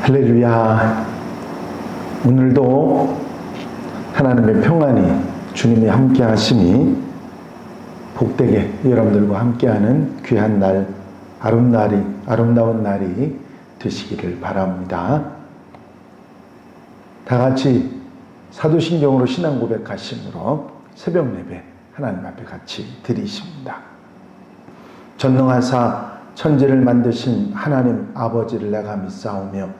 할렐루야. 오늘도 하나님의 평안이 주님이 함께 하심이 복되게 여러분들과 함께하는 귀한 날, 아름 날이, 아름다운 날이 되시기를 바랍니다. 다 같이 사도신경으로 신앙 고백하심으로 새벽 예배 하나님 앞에 같이 드리십니다. 전능하사 천지를 만드신 하나님 아버지를 내가 믿사오며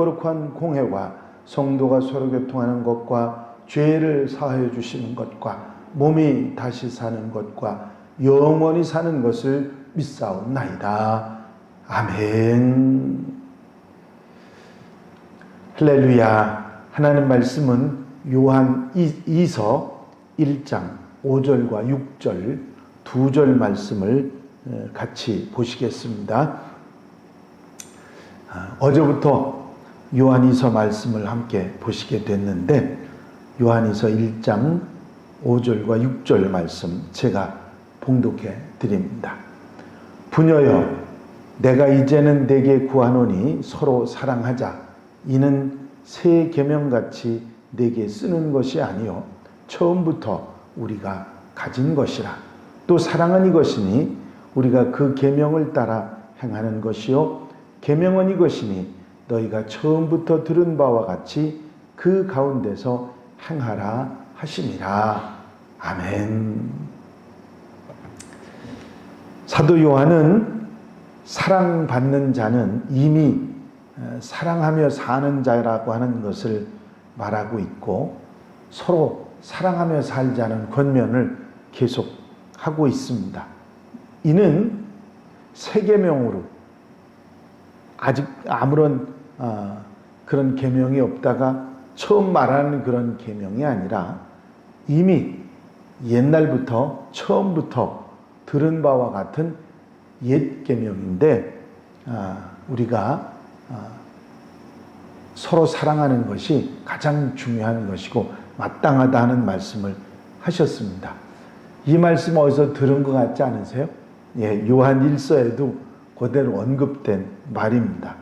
거룩한 공회와 성도가 서로 교통하는 것과 죄를 사하여 주시는 것과 몸이 다시 사는 것과 영원히 사는 것을 믿사옵나이다. 아멘. 할렐루야. 하나님 말씀은 요한 2서 1장 5절과 6절 두 절 말씀을 같이 보시겠습니다. 아, 어제부터 요한이서 말씀을 함께 보시게 됐는데 요한이서 1장 5절과 6절 말씀 제가 봉독해 드립니다. 부녀여 내가 이제는 내게 구하노니 서로 사랑하자. 이는 새 계명같이 내게 쓰는 것이 아니요. 처음부터 우리가 가진 것이라. 또 사랑은 이것이니 우리가 그 계명을 따라 행하는 것이요. 계명은 이것이니 너희가 처음부터 들은 바와 같이 그 가운데서 행하라 하심이라. 아멘. 사도 요한은 사랑받는 자는 이미 사랑하며 사는 자라고 하는 것을 말하고 있고 서로 사랑하며 살자는 권면을 계속 하고 있습니다. 이는 세계명으로 아직 아무런 어, 그런 계명이 없다가 처음 말하는 그런 계명이 아니라 이미 옛날부터 처음부터 들은 바와 같은 옛 계명인데 어, 우리가 어, 서로 사랑하는 것이 가장 중요한 것이고 마땅하다 하는 말씀을 하셨습니다. 이 말씀 어디서 들은 것 같지 않으세요? 예, 요한 1서에도 그대로 언급된 말입니다.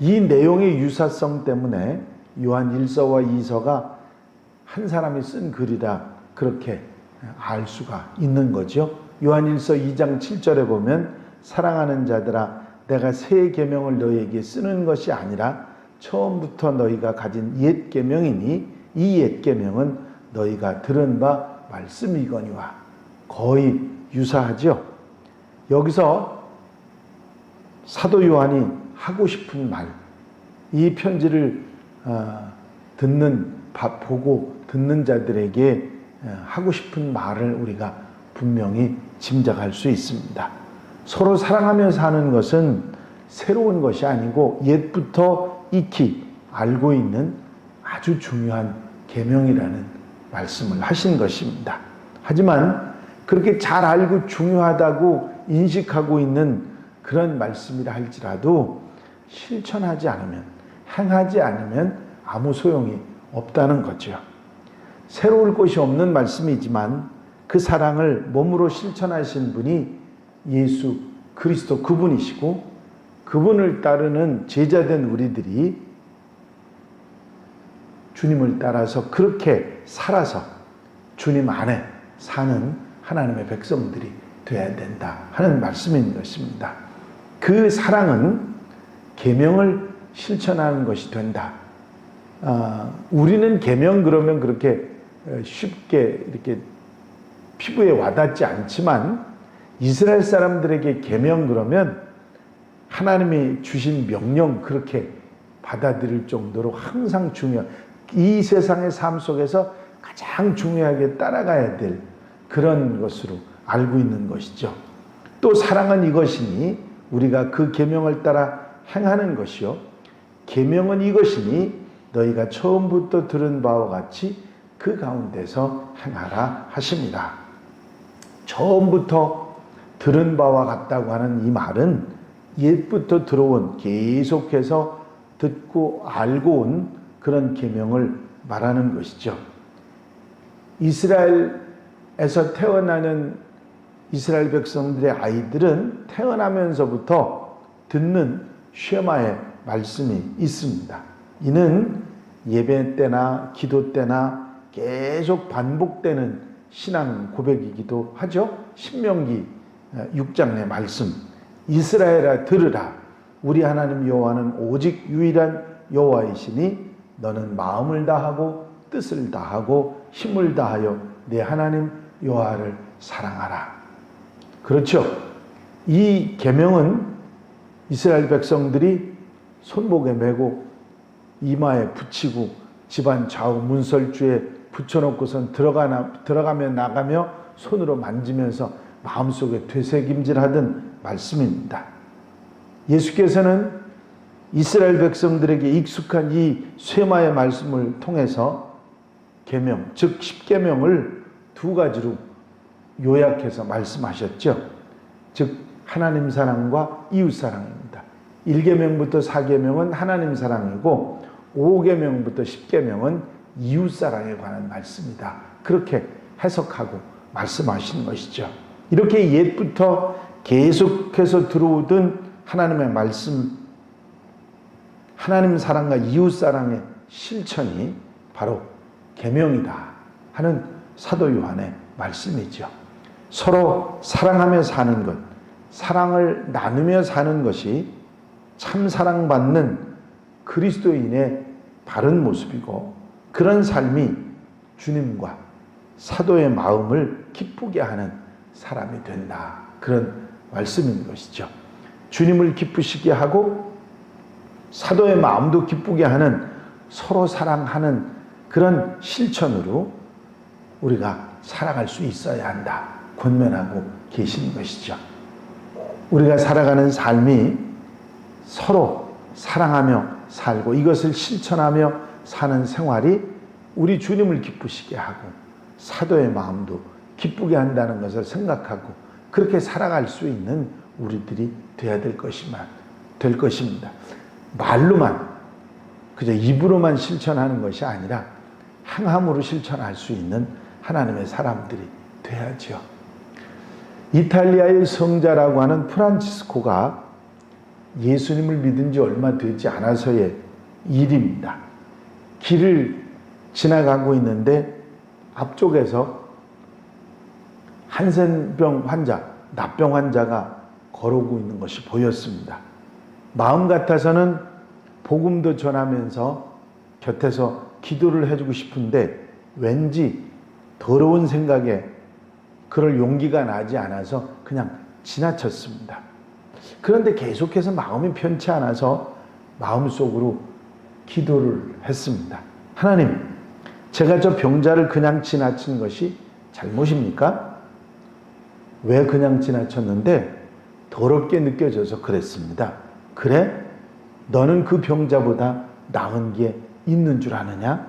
이 내용의 유사성 때문에 요한 1서와 2서가 한 사람이 쓴 글이라 그렇게 알 수가 있는 거죠. 요한 1서 2장 7절에 보면 사랑하는 자들아 내가 새 계명을 너희에게 쓰는 것이 아니라 처음부터 너희가 가진 옛 계명이니 이 옛 계명은 너희가 들은 바 말씀이거니와 거의 유사하죠. 여기서 사도 요한이 하고 싶은 말, 이 편지를 어, 듣는 보고 듣는 자들에게 어, 하고 싶은 말을 우리가 분명히 짐작할 수 있습니다. 서로 사랑하며 사는 것은 새로운 것이 아니고 옛부터 익히 알고 있는 아주 중요한 계명이라는 말씀을 하신 것입니다. 하지만 그렇게 잘 알고 중요하다고 인식하고 있는 그런 말씀이라 할지라도 실천하지 않으면, 행하지 않으면 아무 소용이 없다는 거죠. 새로울 것이 없는 말씀이지만 그 사랑을 몸으로 실천하신 분이 예수 그리스도 그분이시고 그분을 따르는 제자된 우리들이 주님을 따라서 그렇게 살아서 주님 안에 사는 하나님의 백성들이 되어야 된다 하는 말씀인 것입니다. 그 사랑은 계명을 실천하는 것이 된다. 아, 우리는 계명 그러면 그렇게 쉽게 이렇게 피부에 와닿지 않지만 이스라엘 사람들에게 계명 그러면 하나님이 주신 명령 그렇게 받아들일 정도로 항상 중요한 이 세상의 삶 속에서 가장 중요하게 따라가야 될 그런 것으로 알고 있는 것이죠. 또 사랑은 이것이니 우리가 그 계명을 따라 행하는 것이요. 계명은 이것이니 너희가 처음부터 들은 바와 같이 그 가운데서 행하라 하십니다. 처음부터 들은 바와 같다고 하는 이 말은 옛부터 들어온 계속해서 듣고 알고 온 그런 계명을 말하는 것이죠. 이스라엘에서 태어나는 이스라엘 백성들의 아이들은 태어나면서부터 듣는 쉐마의 말씀이 있습니다. 이는 예배 때나 기도 때나 계속 반복되는 신앙 고백이기도 하죠. 신명기 6장 내 말씀. 이스라엘아 들으라. 우리 하나님 여호와는 오직 유일한 여호와이시니 너는 마음을 다하고 뜻을 다하고 힘을 다하여 내 하나님 여호와를 사랑하라. 그렇죠. 이 계명은 이스라엘 백성들이 손목에 메고 이마에 붙이고 집안 좌우 문설주에 붙여놓고선 들어가나, 들어가며 나가며 손으로 만지면서 마음속에 되새김질하던 말씀입니다. 예수께서는 이스라엘 백성들에게 익숙한 이 쇠마의 말씀을 통해서 계명, 즉 십계명을 두 가지로 요약해서 말씀하셨죠. 즉 하나님 사랑과 이웃 사랑입니다. 1계명부터 4계명은 하나님 사랑이고 5계명부터 10계명은 이웃 사랑에 관한 말씀이다. 그렇게 해석하고 말씀하시는 것이죠. 이렇게 옛부터 계속해서 들어오던 하나님의 말씀, 하나님 사랑과 이웃 사랑의 실천이 바로 계명이다 하는 사도 요한의 말씀이죠. 서로 사랑하며 사는 것, 사랑을 나누며 사는 것이 참 사랑받는 그리스도인의 바른 모습이고 그런 삶이 주님과 사도의 마음을 기쁘게 하는 사람이 된다. 그런 말씀인 것이죠. 주님을 기쁘시게 하고 사도의 마음도 기쁘게 하는 서로 사랑하는 그런 실천으로 우리가 살아갈 수 있어야 한다. 권면하고 계시는 것이죠. 우리가 살아가는 삶이 서로 사랑하며 살고 이것을 실천하며 사는 생활이 우리 주님을 기쁘시게 하고 사도의 마음도 기쁘게 한다는 것을 생각하고 그렇게 살아갈 수 있는 우리들이 되어야 될 것이만 될 것입니다. 말로만 그저 입으로만 실천하는 것이 아니라 행함으로 실천할 수 있는 하나님의 사람들이 돼야죠. 이탈리아의 성자라고 하는 프란치스코가 예수님을 믿은 지 얼마 되지 않아서의 일입니다. 길을 지나가고 있는데 앞쪽에서 한센병 환자, 납병 환자가 걸어오고 있는 것이 보였습니다. 마음 같아서는 복음도 전하면서 곁에서 기도를 해주고 싶은데 왠지 더러운 생각에 그럴 용기가 나지 않아서 그냥 지나쳤습니다. 그런데 계속해서 마음이 편치 않아서 마음속으로 기도를 했습니다. 하나님, 제가 저 병자를 그냥 지나친 것이 잘못입니까? 왜 그냥 지나쳤는데 더럽게 느껴져서 그랬습니다. 그래? 너는 그 병자보다 나은 게 있는 줄 아느냐?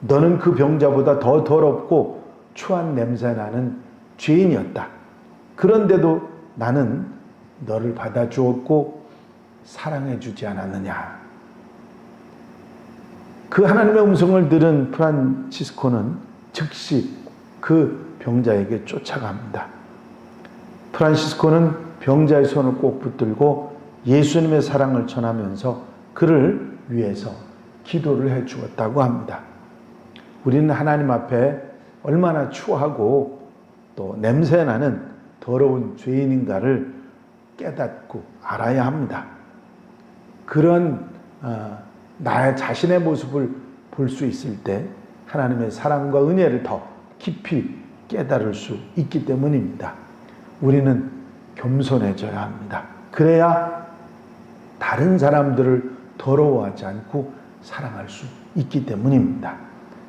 너는 그 병자보다 더 더럽고 추한 냄새 나는 죄인이었다. 그런데도 나는 너를 받아주었고 사랑해 주지 않았느냐. 그 하나님의 음성을 들은 프란치스코는 즉시 그 병자에게 쫓아갑니다. 프란시스코는 병자의 손을 꼭 붙들고 예수님의 사랑을 전하면서 그를 위해서 기도를 해 주었다고 합니다. 우리는 하나님 앞에 얼마나 추하고 또 냄새나는 더러운 죄인인가를 깨닫고 알아야 합니다. 그런 어, 나의 자신의 모습을 볼 수 있을 때 하나님의 사랑과 은혜를 더 깊이 깨달을 수 있기 때문입니다. 우리는 겸손해져야 합니다. 그래야 다른 사람들을 더러워하지 않고 사랑할 수 있기 때문입니다.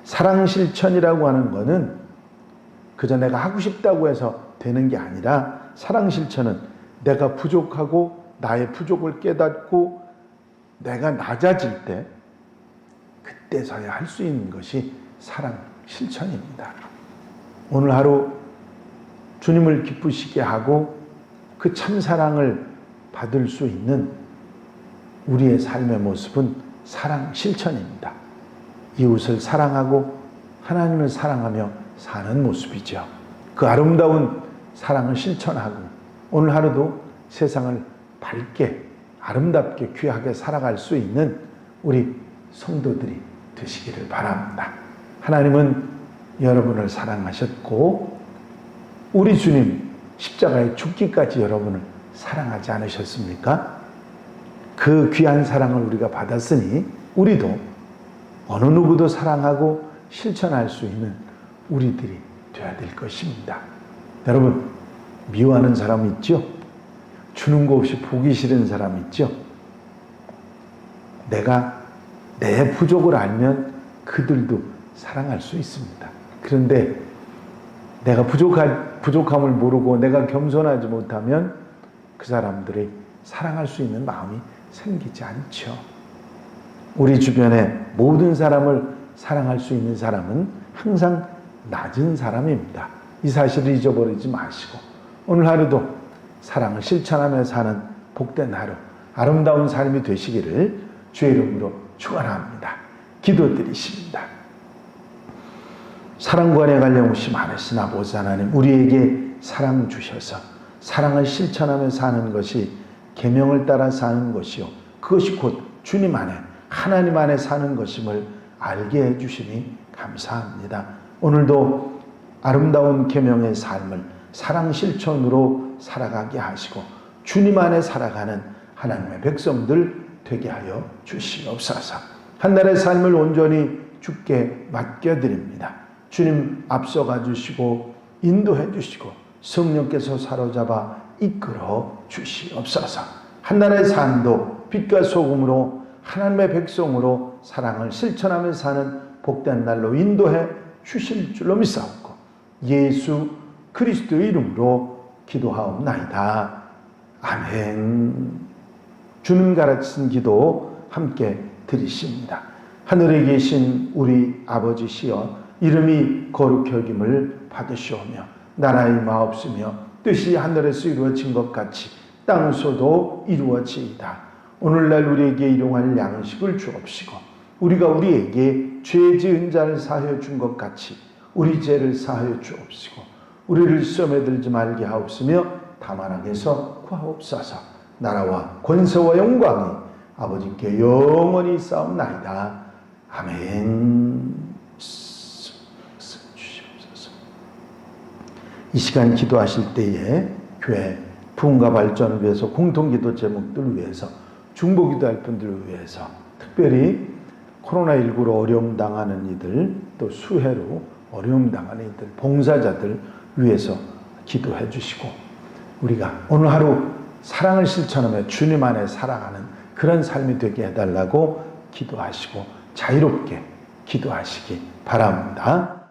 사랑 실천이라고 하는 것은 그저 내가 하고 싶다고 해서 되는 게 아니라 사랑 실천은 내가 부족하고 나의 부족을 깨닫고 내가 낮아질 때 그때서야 할 수 있는 것이 사랑 실천입니다. 오늘 하루 주님을 기쁘시게 하고 그 참 사랑을 받을 수 있는 우리의 삶의 모습은 사랑 실천입니다. 이웃을 사랑하고 하나님을 사랑하며 사는 모습이죠. 그 아름다운 사랑을 실천하고 오늘 하루도 세상을 밝게 아름답게 귀하게 살아갈 수 있는 우리 성도들이 되시기를 바랍니다. 하나님은 여러분을 사랑하셨고 우리 주님 십자가에 죽기까지 여러분을 사랑하지 않으셨습니까? 그 귀한 사랑을 우리가 받았으니 우리도 어느 누구도 사랑하고 실천할 수 있는 우리들이 되어야 될 것입니다. 여러분 미워하는 사람 있죠? 주는 거 없이 보기 싫은 사람 있죠? 내가 내 부족을 알면 그들도 사랑할 수 있습니다. 그런데 내가 부족한, 부족함을 모르고 내가 겸손하지 못하면 그 사람들이 사랑할 수 있는 마음이 생기지 않죠. 우리 주변에 모든 사람을 사랑할 수 있는 사람은 항상 낮은 사람입니다. 이 사실을 잊어버리지 마시고 오늘 하루도 사랑을 실천하며 사는 복된 하루, 아름다운 삶이 되시기를 주의 이름으로 축원합니다. 기도드리십니다. 사랑과 은혜 관련 없이 많으신 아버지 하나님 우리에게 사랑 주셔서 사랑을 실천하며 사는 것이 계명을 따라 사는 것이요 그것이 곧 주님 안에 하나님 안에 사는 것임을 알게 해 주시니 감사합니다. 오늘도 아름다운 계명의 삶을 사랑 실천으로 살아가게 하시고 주님 안에 살아가는 하나님의 백성들 되게 하여 주시옵소서. 한 날의 삶을 온전히 주께 맡겨드립니다. 주님 앞서가 주시고 인도해 주시고 성령께서 사로잡아 이끌어 주시옵소서. 한 날의 삶도 빛과 소금으로 하나님의 백성으로 사랑을 실천하며 사는 복된 날로 인도해 주실 줄로 믿사옵고 예수 그리스도의 이름으로 기도하옵나이다. 아멘. 주님 가르친 기도 함께 드리십니다. 하늘에 계신 우리 아버지시여 이름이 거룩히 여김을 받으시오며 나라의 마옵시며 뜻이 하늘에서 이루어진 것 같이 땅에서도 이루어지이다. 오늘날 우리에게 일용할 양식을 주옵시고 우리가 우리에게 죄 지은 자를 사하여 준 것 같이 우리 죄를 사하여 주옵시고 우리를 시험에 들지 말게 하옵시며 다만 악에서 구하옵소서 나라와 권세와 영광이 아버지께 영원히 싸움나이다. 아멘. 이 시간 기도하실 때에 교회 부흥과 발전을 위해서 공통기도 제목들을 위해서 중보기도할 분들을 위해서 특별히 코로나19로 어려움 당하는 이들 또 수해로 어려움 당하는 이들 봉사자들 위해서 기도해 주시고 우리가 오늘 하루 사랑을 실천하며 주님 안에 살아가는 그런 삶이 되게 해달라고 기도하시고 자유롭게 기도하시기 바랍니다.